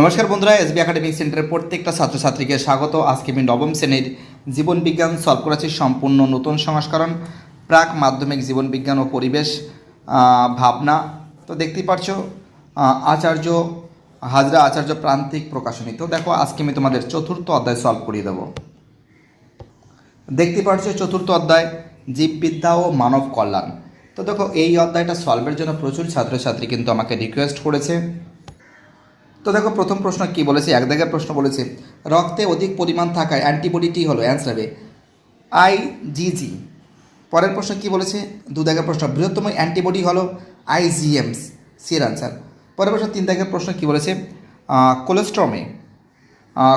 নমস্কার বন্ধুরা, SB academic সেন্টারের প্রত্যেকটা ছাত্রছাত্রীকে স্বাগত। আজকে আমি নবম শ্রেণির জীবন বিজ্ঞান সলভ করেছি সম্পূর্ণ নতুন সংস্করণ, প্রাক মাধ্যমিক জীবন বিজ্ঞান ও পরিবেশ ভাবনা। তো দেখতেই পারছ আচার্য, হাজরা আচার্য প্রান্তিক প্রকাশনী। তো দেখো, আজকে আমি তোমাদের চতুর্থ অধ্যায় সলভ করিয়ে দেবো। দেখতে পাচ্ছ চতুর্থ অধ্যায়, জীববিদ্যা ও মানব কল্যাণ। তো দেখো, এই অধ্যায়টা সলভের জন্য প্রচুর ছাত্রছাত্রী কিন্তু আমাকে রিকোয়েস্ট করেছে। তো দেখো, প্রথম প্রশ্ন কি বলেছে? এক দাগের প্রশ্ন বলেছে, রক্তে অধিক পরিমাণ থাকায় অ্যান্টিবডিটি হলো। অ্যান্সার হবে আইজিজি পরের প্রশ্ন কি বলেছে? দু দাগের প্রশ্ন, বৃহত্তম অ্যান্টিবডি হলো আইজিএমস সির আনসার পরের প্রশ্ন, তিন দাগের প্রশ্ন কি বলেছে? কোলেস্ট্রমে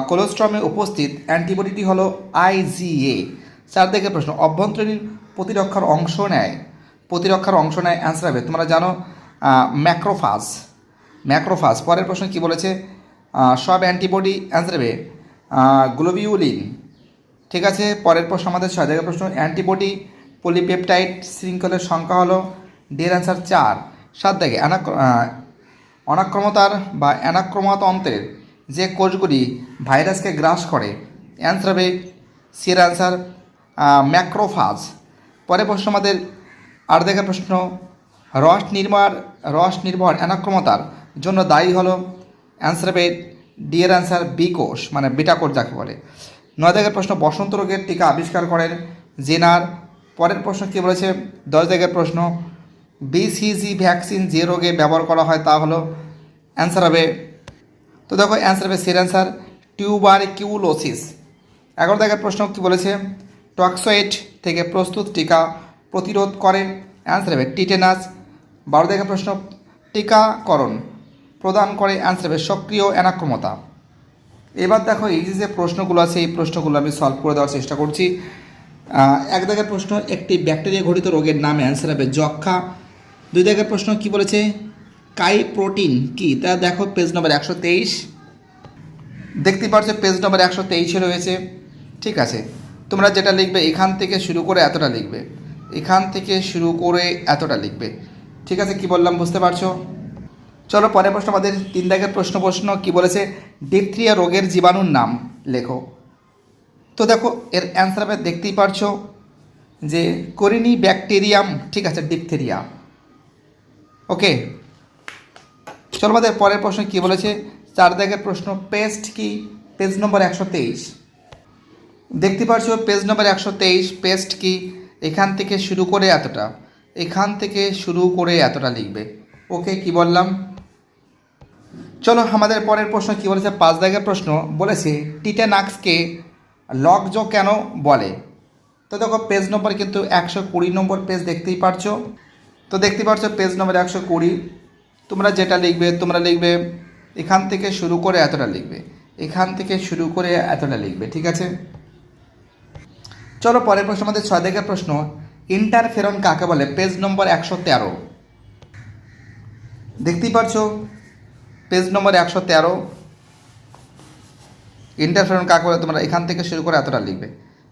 কোলেস্ট্রমে উপস্থিত অ্যান্টিবডিটি হলো আইজিএ চার দিকের প্রশ্ন, অভ্যন্তরীণ প্রতিরক্ষার অংশ নেয়। প্রতিরক্ষার অংশ নেয় অ্যান্সার হবে। তোমরা জানো ম্যাক্রোফাস ম্যাক্রোফাস পরের প্রশ্ন কি বলেছে? সব অ্যান্টিবডি অ্যান্সার হবে গ্লোবিউলিন। ঠিক আছে, পরের প্রশ্ন আমাদের ছয়। জায়গায় প্রশ্ন, অ্যান্টিবডি পলিপেপটাইড শৃঙ্খলের সংখ্যা হলো ডের অ্যান্সার চার। সাত দাগে অনাক্রমতার বা অ্যানাক্রমতন্ত্রের যে কোষগুলি ভাইরাসকে গ্রাস করে, অ্যান্সার হবে সির অ্যান্সার ম্যাক্রোফাজ। পরে প্রশ্ন আমাদের, আর দেখা প্রশ্ন, রস নির্মার, রস নির্ভর অ্যানাক্রমতার জন্য দায়ী হলো অ্যান্সার হবে ডিএর অ্যান্সার বি কোষ মানে বিটা কোষ যাকে বলে। নয় দাগের প্রশ্ন, বসন্ত রোগের টিকা আবিষ্কার করেন জেনার। পরের প্রশ্ন কী বলেছে? দশ দাগের প্রশ্ন বিসিজি ভ্যাকসিন যে রোগে ব্যবহার করা হয় তা হলো অ্যান্সার হবে তো দেখো অ্যান্সার হবে সের অ্যান্সার টিউবার কিউলোসিস এগারো দাগের প্রশ্ন কী বলেছে? টক্সোয়েট থেকে প্রস্তুত টিকা প্রতিরোধ করে অ্যান্সার হবে টিটেনাস। বারো দাগের প্রশ্ন, টিকাকরণ। প্রদান করে অ্যান্সার হবে সক্রিয় অ্যানাক্রমতা। এবার দেখো এই যে যে প্রশ্নগুলো আছে, এই প্রশ্নগুলো আমি সলভ করে দেওয়ার চেষ্টা করছি। এক দাগের প্রশ্ন, একটি ব্যাকটেরিয়া ঘটিত রোগের নাম অ্যান্সার হবে যক্ষা দুই দাগের প্রশ্ন কি বলেছে? কাই প্রোটিন কি? তা দেখো পেজ নম্বর একশো তেইশ। দেখতে পাচ্ছ পেজ নম্বর একশো তেইশে রয়েছে। ঠিক আছে। তোমরা যেটা লিখবে এখান থেকে শুরু করে এতটা লিখবে। এখান থেকে শুরু করে এতটা লিখবে। ঠিক আছে, কি বললাম বুঝতে পারছ? চলো, পরের প্রশ্ন, আমাদের তিন দাগের প্রশ্ন প্রশ্ন কি বলেছে? ডিপথ্রিয়া রোগের জীবাণুর নাম লেখো। তো দেখো, এর অ্যান্সার হবে দেখতেই পারছ যে করিনি ব্যাকটেরিয়াম, ঠিক আছে ডিপথেরিয়া ওকে চলো, আমাদের পরের প্রশ্ন কি বলেছে? চার দাগের প্রশ্ন পেস্ট কি? পেজ নম্বর একশো তেইশ। দেখতে পাচ্ছ পেজ নম্বর একশো তেইশ পেস্ট কি? এখান থেকে শুরু করে এতটা। এখান থেকে শুরু করে এতটা লিখবে। ওকে কি বললাম? চলো আমাদের পরের প্রশ্ন কি বলেছে? পাঁচ দাগের প্রশ্ন বলেছে টিটানাক্সকে লকজো কেন বলে? তো দেখো পেজ নম্বর কিন্তু একশো কুড়ি নম্বর পেজ দেখতেই পারছ। তো দেখতে পাচ্ছ পেজ নম্বর একশো কুড়ি। তোমরা যেটা লিখবে, তোমরা লিখবে, এখান থেকে শুরু করে এতটা লিখবে। এখান থেকে শুরু করে এতটা লিখবে, ঠিক আছে? চলো, পরের প্রশ্ন, আমাদের ছয় দাগের প্রশ্ন। ইন্টারফেরন কাকে বলে? পেজ নম্বর একশো তেরো। দেখতেই পারছ পেজ নম্বর একশো তেরো। ইন্টারফেরন কাকে বলে? তোমরা এখান থেকে শুরু করে এতটা লিখবে।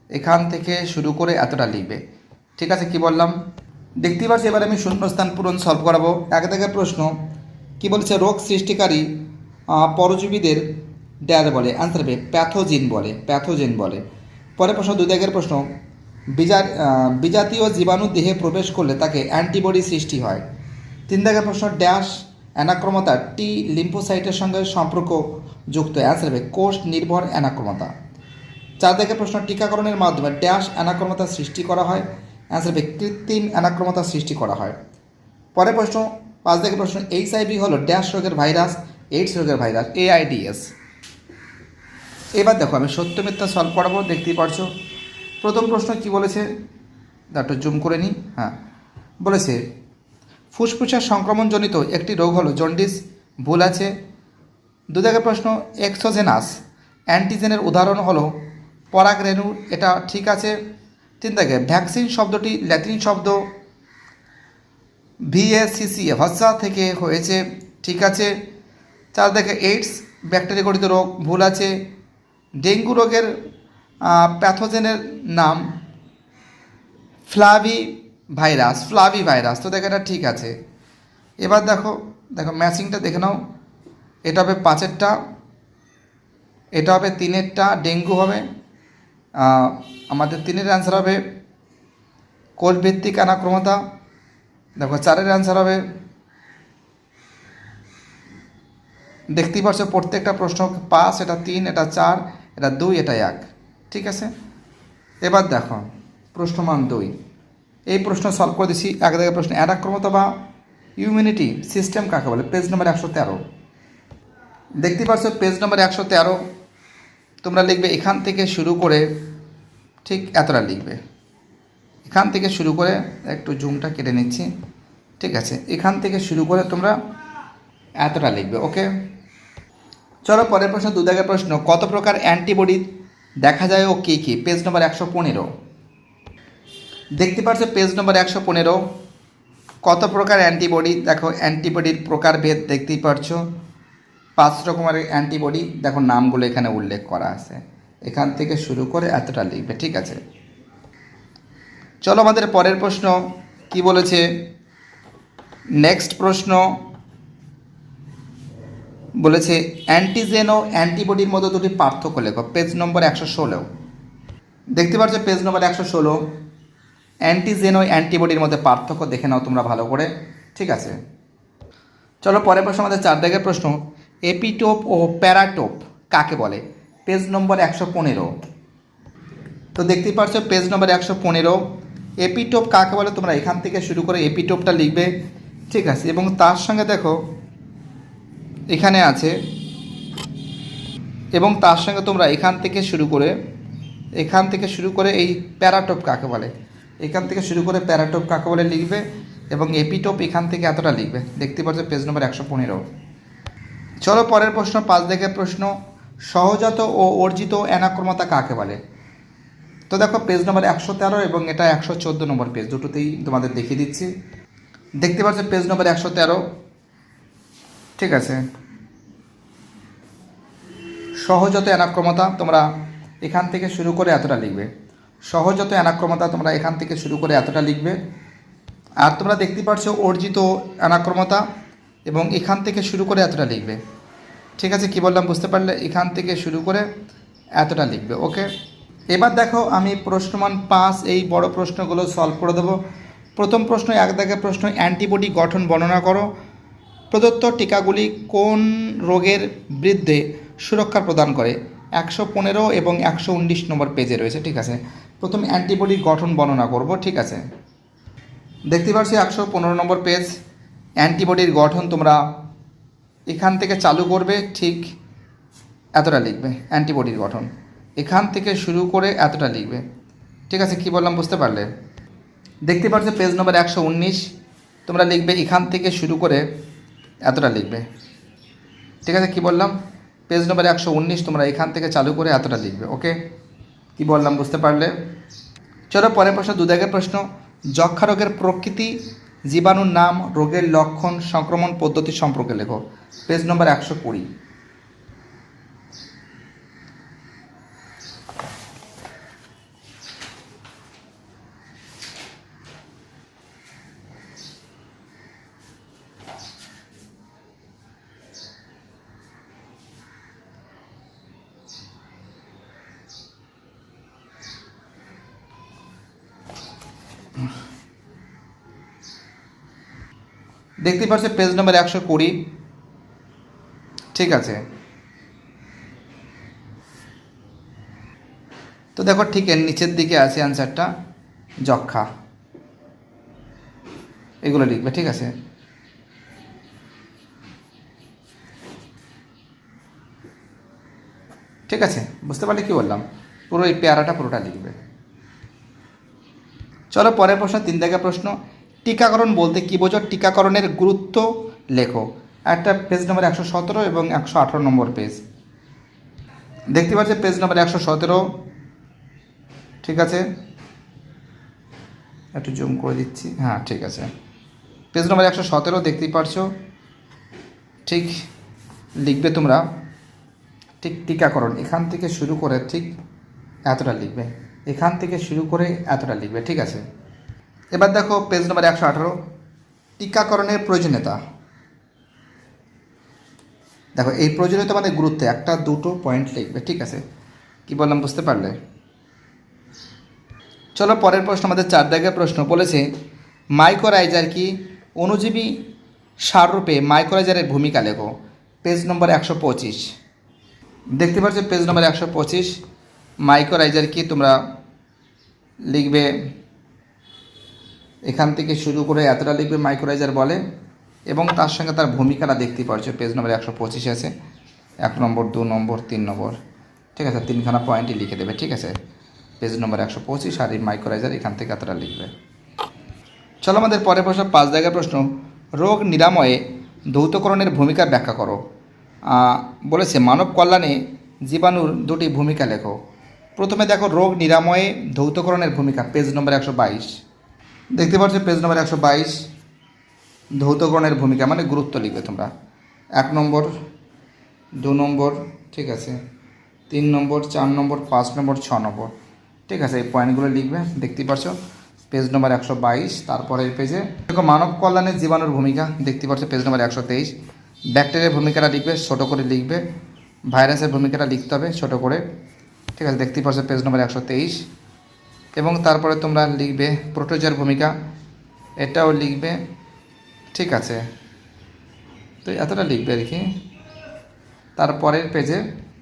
এখান থেকে শুরু করে এতটা লিখবে। ঠিক আছে, কি বললাম? দেখতেই পাচ্ছি, এবার আমি শূন্যস্থান পূরণ সলভ করাবো। এক দাগের প্রশ্ন, কি বলছে? রোগ সৃষ্টিকারী পরজীবীদের ড্যার বলে অ্যান্সার হবে প্যাথোজিন বলে প্যাথোজিন বলে। পরের প্রশ্ন, দুই দাগের প্রশ্ন, বিজা বিজাতীয় জীবাণু দেহে প্রবেশ করলে তাকে অ্যান্টিবডি সৃষ্টি হয়। তিন দাগের প্রশ্ন ড্যাশ অ্যানাক্রমতা টি লিম্ফোসাইটের সঙ্গে সম্পর্ক যুক্ত অ্যান্সার হবে কোষ নির্ভর অ্যানাক্রমতা। চার দাগের প্রশ্ন, টিকাকরণের মাধ্যমে ড্যাশ অ্যানাক্রমতা সৃষ্টি করা হয় অ্যান্সার হবে কৃত্রিম অ্যানাক্রমতা সৃষ্টি করা হয়। পরের প্রশ্ন, পাঁচ দাগের প্রশ্ন এইচ আইভি হলো ড্যাশ রোগের ভাইরাস এইডস রোগের ভাইরাস এআইডিএস এবার দেখো, আমি সত্য মিথ্যা সলভ করাবো, দেখতেই পারছ। প্রথম প্রশ্ন কি বলেছে? একটু জুম করে নিই। হ্যাঁ বলেছে ফুসফুসের সংক্রমণজনিত একটি রোগ হলো জন্ডিস, ভুল আছে। দু প্রশ্ন, এক্সোজেনাস, অ্যান্টিজেনের উদাহরণ হলো পরাগ রেণু এটা ঠিক আছে। তিন দাগে ভ্যাকসিন শব্দটি ল্যাটিন শব্দ ভিএসিসি ভাষা থেকে হয়েছে, ঠিক আছে। চার দেখে এইডস, ব্যাকটেরিয়া গঠিত রোগ, ভুল আছে। ডেঙ্গু রোগের প্যাথোজেনের নাম, ফ্লাভি ভাইরাস, ফ্লাভি ভাইরাস, তো দেখো এটা ঠিক আছে। এবার দেখো দেখো ম্যাচিংটা দেখে নাও। এটা হবে পাঁচেরটা, এটা হবে তিনেরটা, ডেঙ্গু হবে। আমাদের তিনের অ্যান্সার হবে কোষভিত্তিক অনাক্রমতা দেখো চারের অ্যান্সার হবে, দেখতেই পারছ প্রত্যেকটা প্রশ্ন পাঁচ, এটা তিন, এটা চার, এটা দুই এটা এক। ঠিক আছে? এবার দেখো প্রশ্নমান দুই। এই প্রশ্ন সলভ করে দিচ্ছি এক জায়গায় প্রশ্ন অ্যানাক্রমতা বা ইউমিউনিটি সিস্টেম কাকে বলে? পেজ নম্বর একশো তেরো। দেখতেই পাচ্ছ পেজ নম্বর একশো তেরো, তোমরা লিখবে এখান থেকে শুরু করে ঠিক এতটা লিখবে। এখান থেকে শুরু করে একটু জুমটা কেটে নিচ্ছি, ঠিক আছে? এখান থেকে শুরু করে তোমরা এতটা লিখবে, ওকে? চলো পরের প্রশ্ন দু দাগের প্রশ্ন, কত প্রকার অ্যান্টিবডি দেখা যায় ও কী কী? পেজ নম্বর একশো পনেরো। দেখতে পাচ্ছ পেজ নম্বর একশো পনেরো? কত প্রকার অ্যান্টিবডি দেখো অ্যান্টিবডির প্রকারভেদ দেখতেই পারছ। পাঁচ রকমের অ্যান্টিবডি দেখো, নামগুলো এখানে উল্লেখ করা আছে। এখান থেকে শুরু করে এতটা লিখবে, ঠিক আছে? চলো আমাদের পরের প্রশ্ন, কি বলেছে? নেক্সট প্রশ্ন বলেছে অ্যান্টিজেন ও অ্যান্টিবডির মধ্যে দুটি পার্থক্য লেখো পেজ নম্বর একশো ষোলো। দেখতে পাচ্ছ পেজ নম্বর একশো ষোলো? অ্যান্টিজেন ও অ্যান্টিবডির মধ্যে পার্থক্য দেখে নাও তোমরা ভালো করে, ঠিক আছে? চলো পরের প্রশ্ন, আমাদের চার দাগের প্রশ্ন। এপিটোপ ও প্যারাটোপ কাকে বলে? পেজ নম্বর একশো পনেরো। তো দেখতেই পাচ্ছ পেজ নম্বর একশো পনেরো। এপিটোপ কাকে বলে? তোমরা এখান থেকে শুরু করে এপিটোপটা লিখবে, ঠিক আছে? এবং তার সঙ্গে দেখো, এখানে আছে, এবং তার সঙ্গে তোমরা এখান থেকে শুরু করে, এখান থেকে শুরু করে এই প্যারাটোপ কাকে বলে? এখান থেকে শুরু করে প্যারাটোপ কাকে বলে লিখবে এবং এপিটোপ এখান থেকে এতটা লিখবে। দেখতে পাচ্ছ পেজ নম্বর একশো পনেরো। চলো পরের প্রশ্ন, পাঁচ দেখে প্রশ্ন। সহজাত ও অর্জিত অ্যানাক্রমতা কাকে বলে? তো দেখো, পেজ নম্বর একশো তেরো এবং এটা একশো চোদ্দ নম্বর পেজ, দুটোতেই তোমাদের দেখিয়ে দিচ্ছি। দেখতে পাচ্ছ পেজ নম্বর একশো তেরো। ঠিক আছে। সহজত অ্যানাক্রমতা তোমরা এখান থেকে শুরু করে এতটা লিখবে। সহজত অ্যানাক্রমতা তোমরা এখান থেকে শুরু করে এতটা লিখবে। আর তোমরা দেখতে পাচ্ছ অর্জিত অ্যানাক্রমতা এবং এখান থেকে শুরু করে এতটা লিখবে। ঠিক আছে, কি বললাম বুঝতে পারলে? এখান থেকে শুরু করে এতটা লিখবে, ওকে? এবার দেখো আমি প্রশ্নমান পাঁচ, এই বড় প্রশ্নগুলো সলভ করে দেবো। প্রথম প্রশ্ন, এক দাগে প্রশ্ন অ্যান্টিবডি গঠন বর্ণনা করো। প্রদত্ত টিকাগুলি কোন রোগের বিরুদ্ধে সুরক্ষা প্রদান করে? একশো পনেরো এবং একশো উনিশ নম্বর পেজে রয়েছে, ঠিক আছে? প্রথম অ্যান্টিবডির গঠন বর্ণনা করব, ঠিক আছে? দেখতে পাচ্ছি একশো পনেরো নম্বর পেজ, অ্যান্টিবডির গঠন তোমরা এখান থেকে চালু করবে, ঠিক এতটা লিখবে, অ্যান্টিবডির গঠন। এখান থেকে শুরু করে এতটা লিখবে। ঠিক আছে, কি বললাম বুঝতে পারলে? দেখতে পাচ্ছ পেজ নম্বর একশো উনিশ, তোমরা লিখবে এখান থেকে শুরু করে এতটা লিখবে। ঠিক আছে, কি বললাম? পেজ নম্বর একশো উনিশ, তোমরা এখান থেকে চালু করে এতটা লিখবে, ওকে? কি বললাম বুঝতে পারলে? চলো পরের প্রশ্ন দুদাগের প্রশ্ন। যক্ষা রোগের প্রকৃতি, জীবাণুর নাম, রোগের লক্ষণ, সংক্রমণ পদ্ধতি সম্পর্কে লেখো। পেজ নম্বর একশো কুড়ি। দেখতে পাচ্ছ পেজ নম্বর একশো কুড়ি। ঠিক আছে। তো দেখো, ঠিক এর নিচের দিকে আছে অ্যান্সারটা যক্ষা। এগুলো লিখবে, ঠিক আছে? ঠিক আছে? বুঝতে পারলে কি বললাম? পুরো এই পেয়ারাটা পুরোটা লিখবে। চলো, পরের প্রশ্ন, তিন দাগের প্রশ্ন। টিকাকরণ বলতে কী বোঝো? টিকাকরণের গুরুত্ব লেখো। একটা পেজ নম্বর একশো সতেরো এবং একশো আঠারো নম্বর পেজ দেখতে পাচ্ছি পেজ নম্বর একশো সতেরো? ঠিক আছে? একটু জুম করে দিচ্ছি। হ্যাঁ ঠিক আছে। পেজ নম্বর একশো সতেরো দেখতেই পারছ? ঠিক লিখবে তোমরা। ঠিক টিকাকরণ। এখান থেকে শুরু করে ঠিক এতটা লিখবে। এখান থেকে শুরু করে এতটা লিখবে। ঠিক আছে? এবার দেখো পেজ নম্বর একশো আঠারো। টিকাকরণের প্রয়োজনীয়তা। দেখো, এই প্রয়োজনীয়তা মানে গুরুত্ব, একটা, দুটো পয়েন্ট লিখবে, ঠিক আছে? কি বললাম, বুঝতে পারলে? চলো পরের প্রশ্ন, আমাদের চার দাগের প্রশ্ন। বলেছে মাইক্রোরাইজার কি অণুজীবী সাররূপে মাইক্রোরাইজারের ভূমিকা লেখো? পেজ নম্বর একশো পঁচিশ। দেখতে পাচ্ছ পেজ নম্বর একশো পঁচিশ মাইক্রোরাইজার কি তোমরা লিখবে? এখান থেকে শুরু করে এতটা লিখবে মাইক্রোরাইজার বলে এবং তার সঙ্গে তার ভূমিকাটা দেখতে পাচ্ছ পেজ নম্বর একশো পঁচিশে আছে। এক নম্বর, দু নম্বর, তিন নম্বর। ঠিক আছে, তিনখানা পয়েন্টই লিখে দেবে, ঠিক আছে? পেজ নম্বর একশো পঁচিশ আর এই মাইক্রোরাইজার এখান থেকে এতটা লিখবে। চলো আমাদের পরের প্রশ্ন, পাঁচ জায়গার প্রশ্ন। রোগ নিরাময়ে ধৌতকরণের ভূমিকা ব্যাখ্যা করো। বলেছে, মানব কল্যাণে জীবাণুর দুটি ভূমিকা লেখো। প্রথমে দেখো, রোগ নিরাময়ে ধৌতকরণের ভূমিকা পেজ নম্বর একশো বাইশ। দেখতে পাচ্ছ পেজ নম্বর একশো বাইশ। ধৌতকরণের ভূমিকা মানে গুরুত্ব লিখবে তোমরা। এক নম্বর, দু নম্বর, ঠিক আছে। তিন নম্বর, চার নম্বর, পাঁচ নম্বর, ছ নম্বর। ঠিক আছে, এই পয়েন্টগুলো লিখবে, দেখতে পাচ্ছ। পেজ নম্বর একশো বাইশ তারপরের পেজে দেখো, মানব কল্যাণে জীবাণুর ভূমিকা, দেখতে পাচ্ছ পেজ নম্বর একশো তেইশ। ব্যাকটেরিয়ার ভূমিকাটা লিখবে, ছোটো করে লিখবে। ভাইরাসের ভূমিকাটা লিখতে হবে, ছোটো করে। ঠিক আছে, দেখতে পাচ্ছ পেজ নম্বর একশো তেইশ। এবং তারপরে তোমরা লিখবে প্রোটোজার ভূমিকা। এটাও লিখবে। ঠিক আছে। তো এতটা লিখবে আর কি। তারপরের পেজে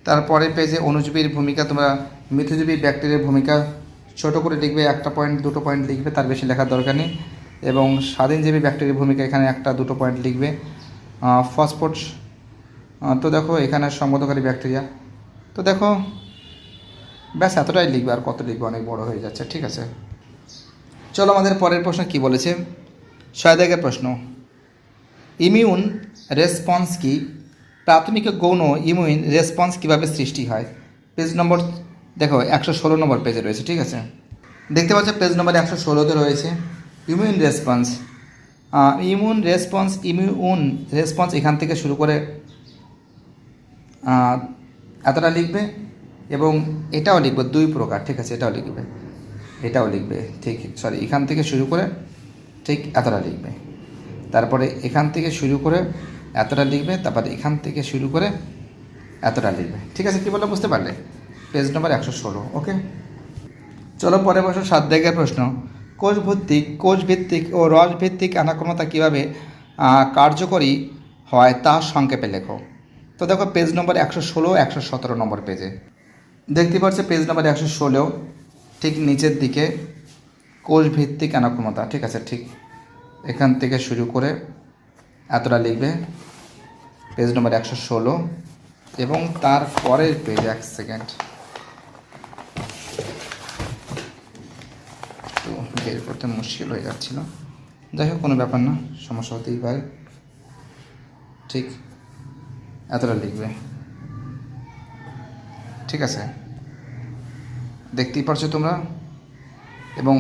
তারপরের পেজে অনুজীবীর ভূমিকা তোমরা মিথজীবী ব্যাকটেরিয়ার ভূমিকা ছোট করে লিখবে, একটা পয়েন্ট দুটো পয়েন্ট লিখবে, তার বেশি লেখার দরকার নেই। এবং স্বাধীনজীবী ব্যাকটেরিয়ার ভূমিকা এখানে একটা, দুটো পয়েন্ট লিখবে। ফসফোট তো দেখো এখানে সংগতকারী ব্যাকটেরিয়া। তো দেখো ব্যাস, এতটাই লিখবে আর কত লিখবে, অনেক বড় হয়ে যাচ্ছে, ঠিক আছে? চলো আমাদের পরের প্রশ্ন কি বলেছে? ছয় দাগের প্রশ্ন। ইমিউন রেসপন্স কি? প্রাথমিক গৌণ ইমিউন রেসপন্স কীভাবে সৃষ্টি হয়? পেজ নম্বর, দেখো, একশো ষোলো নম্বর পেজে রয়েছে, ঠিক আছে? দেখতে পাচ্ছ, পেজ নম্বর একশো ষোলোতে রয়েছে, immune response. Immune response immune response এখান থেকে শুরু করে এতটা লিখবে। এবং এটাও লিখবে, দুই প্রকার, ঠিক আছে, এটাও লিখবে এটাও লিখবে, ঠিক সরি এখান থেকে শুরু করে ঠিক এতটা লিখবে। তারপরে এখান থেকে শুরু করে এতটা লিখবে, তারপরে এখান থেকে শুরু করে এতটা লিখবে, ঠিক আছে, কী বললাম বুঝতে পারলে? পেজ নম্বর একশো ষোলো ওকে চলো পরে বসো সাত জায়গার প্রশ্ন। কোষ ভিত্তিক কোষ ভিত্তিক ও রস ভিত্তিক অনাক্রমতা কীভাবে কার্যকরী হয় তা সংক্ষেপে লেখো। তো দেখো পেজ নম্বর একশো ষোলো, একশো সতেরো নম্বর পেজে দেখতে পাচ্ছ পেজ নম্বর একশো ষোলো, ঠিক নিচের দিকে। কোষ ভিত্তিক অনাক্রমতা ঠিক আছে, ঠিক এখান থেকে শুরু করে এতটা লিখবে। পেজ নম্বর একশো ষোলো এবং তার পরের পেজ এক সেকেন্ড তো বের করতে মুশকিল হয়ে যাচ্ছিল। যাই হোক, কোনো ব্যাপার না, সমস্যা হতেই পারে। ঠিক, এতটা লিখবে। ঠিক আছে? দেখতেই পারছ তোমরা? এবং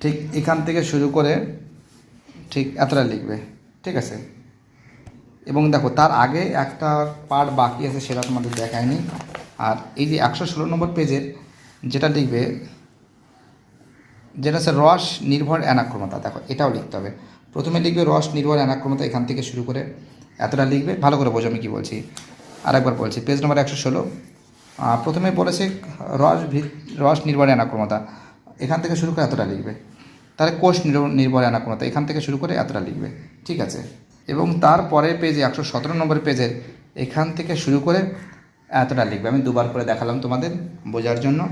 ঠিক এখান থেকে শুরু করে ঠিক এতটা লিখবে, ঠিক আছে? এবং দেখো, তার আগে একটা পার্ট বাকি আছে, সেটা তোমাদের দেখায়নি। আর এই যে একশো ষোলো নম্বর পেজের যেটা লিখবে, যেটা হচ্ছে রস নির্ভর অ্যানাক্রমতা, দেখো, এটাও লিখতে হবে। প্রথমে লিখবে রস নির্ভর অ্যানাক্রমতা এখান থেকে শুরু করে এতটা লিখবে? ভালো করে বোঝো, আমি কী বলছি? আরেকবার বলছি পেজ নম্বর একশো ষোলো। প্রথমে বলেছে রস রস নির্ভর অ্যানাক্রমতা এখান থেকে শুরু করে এতটা লিখবে। তাহলে কোষ নির্ভ- নির্ভর অ্যানাক্রমতা এখান থেকে শুরু করে এতটা লিখবে। ঠিক আছে? এবং তার পরের পেজে একশো সতেরো নম্বর পেজের এখান থেকে শুরু করে এতটা লিখবে। আমি দুবার করে দেখালাম তোমাদের বোঝার জন্য।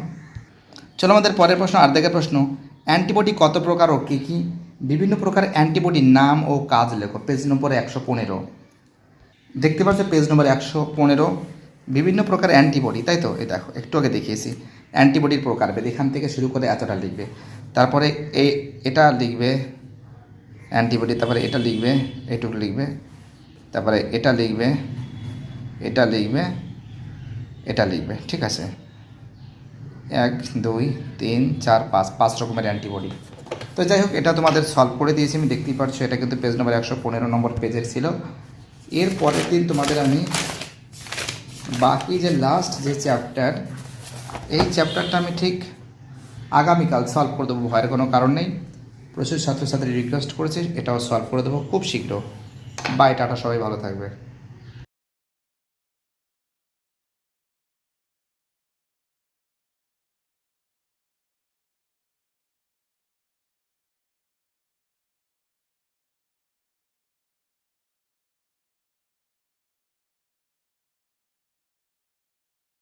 চলো আমাদের পরের প্রশ্ন আর প্রশ্ন। অ্যান্টিবডি কত প্রকার ও কী কী? বিভিন্ন প্রকার অ্যান্টিবডির নাম ও কাজ লেখো। পেজ নম্বর একশো পনেরো। দেখতে পাচ্ছ পেজ নম্বর একশো পনেরো। বিভিন্ন প্রকার অ্যান্টিবডি তাই তো? এই দেখো, একটু আগে দেখিয়েছি। অ্যান্টিবডির প্রকারভেদ এখান থেকে শুরু করে এতটা লিখবে। তারপরে এই এটা লিখবে অ্যান্টিবডি তারপরে এটা লিখবে এইটুকু লিখবে। তারপরে এটা লিখবে এটা লিখবে এটা লিখবে, ঠিক আছে? এক, দুই, তিন, চার, পাঁচ পাঁচ রকমের অ্যান্টিবডি তো যাই হোক, এটা তোমাদের সলভ করে দিয়েছি, আমি দেখতেই পাচ্ছ, এটা কিন্তু পেজ নম্বর একশো পনেরো নম্বর পেজের ছিল। এর পরের দিন তোমাদের আমি বাকি যে লাস্ট যে চ্যাপ্টার এই চ্যাপ্টারটা আমি ঠিক আগামীকাল সলভ করে দেবো, ভয়ের কোনো কারণ নেই। প্রচুর ছাত্রছাত্রী রিকোয়েস্ট করেছে, এটাও সলভ করে দেবো খুব শীঘ্র। বাই টাটা, সবাই ভালো থাকবে।